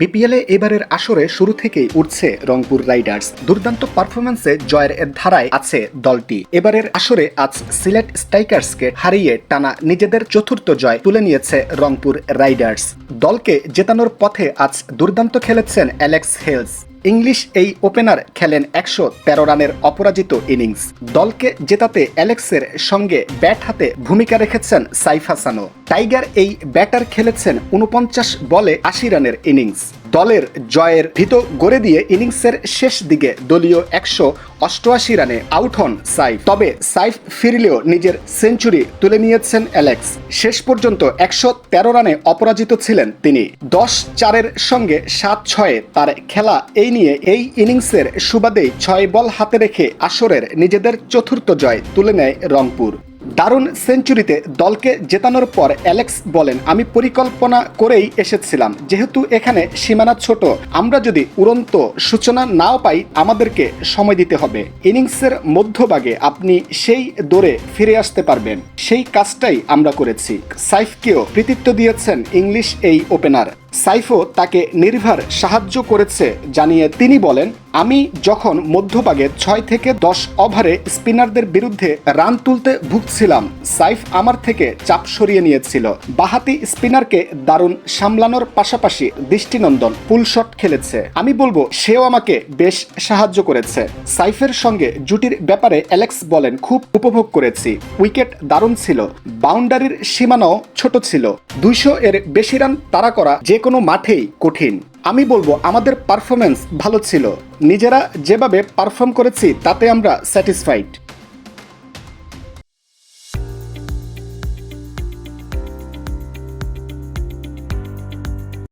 বিপিএলে এবারের আসরে শুরু থেকেই উঠছে রংপুর রাইডার্স। দুর্দান্ত পারফরমেন্সে জয়ের ধারায় আছে দলটি। এবারের আসরে আজ সিলেট স্ট্রাইকার্সকে হারিয়ে টানা নিজেদের চতুর্থ জয় তুলে নিয়েছে রংপুর রাইডার্স। দলকে জেতানোর পথে আজ দুর্দান্ত খেলেছেন অ্যালেক্স হেলস। ইংলিশ এই ওপেনার খেলেন একশো তেরো রানের অপরাজিত ইনিংস। দলকে জেতাতে অ্যালেক্সের সঙ্গে ব্যাট হাতে ভূমিকা রেখেছেন সাইফ হাসানও। টাইগার এই ব্যাটার খেলেছেন উনপঞ্চাশ বলে আশি রানের ইনিংস। দলের জয়ের ভিত গড়ে দিয়ে ইনিংসের শেষ দিকে দলীয় একশো অষ্টআশি রানে আউট হন সাইফ। তবে সাইফ ফিরলেও নিজের সেঞ্চুরি তুলে নিয়েছেন অ্যালেক্স। শেষ পর্যন্ত একশো তেরো রানে অপরাজিত ছিলেন তিনি। দশ চারের সঙ্গে সাত ছয়ে তার খেলা এই নিয়ে এই ইনিংসের সুবাদেই ছয় বল হাতে রেখে আসরের নিজেদের চতুর্থ জয় তুলে নেয় রংপুর। দারুণ সেঞ্চুরিতে দলকে জেতানোর পর অ্যালেক্স বলেন, আমি পরিকল্পনা করেই এসেছিলাম। যেহেতু এখানে সীমানা ছোট, আমরা যদি উড়ন্ত সূচনা নাও পাই, আমাদেরকে সময় দিতে হবে। ইনিংসের মধ্যভাগে আপনি সেই দৌড়ে ফিরে আসতে পারবেন। সেই কাজটাই আমরা করেছি। সাইফকেও কৃতিত্ব দিয়েছেন ইংলিশ এই ওপেনার। সাইফও তাকে নির্ভার সাহায্য করেছে জানিয়ে তিনি বলেন, আমি যখন মধ্যভাগে ছয় থেকে দশ ওভারে স্পিনারদের বিরুদ্ধে রান তুলতে ভুগছিলাম, সাইফ আমার থেকে চাপ সরিয়ে নিয়েছিল। বাহাতি স্পিনারকে দারুণ সামলানোর পাশাপাশি দৃষ্টিনন্দন পুল শট খেলেছে। আমি বলব, সেও আমাকে বেশ সাহায্য করেছে। সাইফের সঙ্গে জুটির ব্যাপারে অ্যালেক্স বলেন, খুব উপভোগ করেছি। উইকেট দারুণ ছিল। বাউন্ডারির সীমানাও ছোট ছিল। দুইশো এর বেশি রান তাড়া করা যে কোনো মাঠেই কঠিন। আমি বলব, আমাদের পারফরমেন্স ভালো ছিল। নিজেরা যেভাবে পারফর্ম করেছি, তাতে আমরা স্যাটিসফাইড